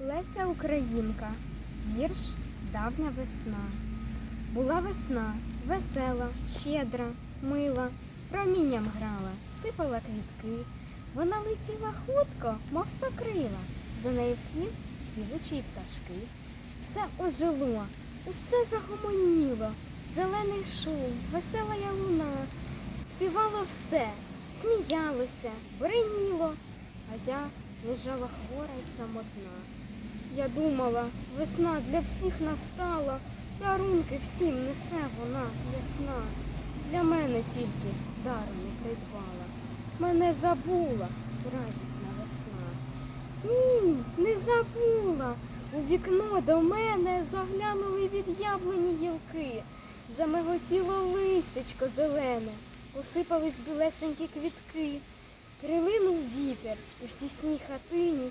Леся Українка. Вірш Давня весна. Була весна, весела, щедра, мила, промінням грала, сипала квітки. Вона летіла хутко, мов сто крила, за нею вслід співучі пташки. Все ожило, усе загомоніло, зелений шум, весела луна. Співало все, сміялося, бриніло, а я лежала хвора й самотна. Я думала, весна для всіх настала, дарунки всім несе вона ясна. Для мене тільки дару не придбала. Мене забула радісна весна. Ні, не забула. У вікно до мене заглянули від яблуні гілки. Замиготіло листечко зелене, посипались білесенькі квітки. Прилинув вітер, і в тісній хатині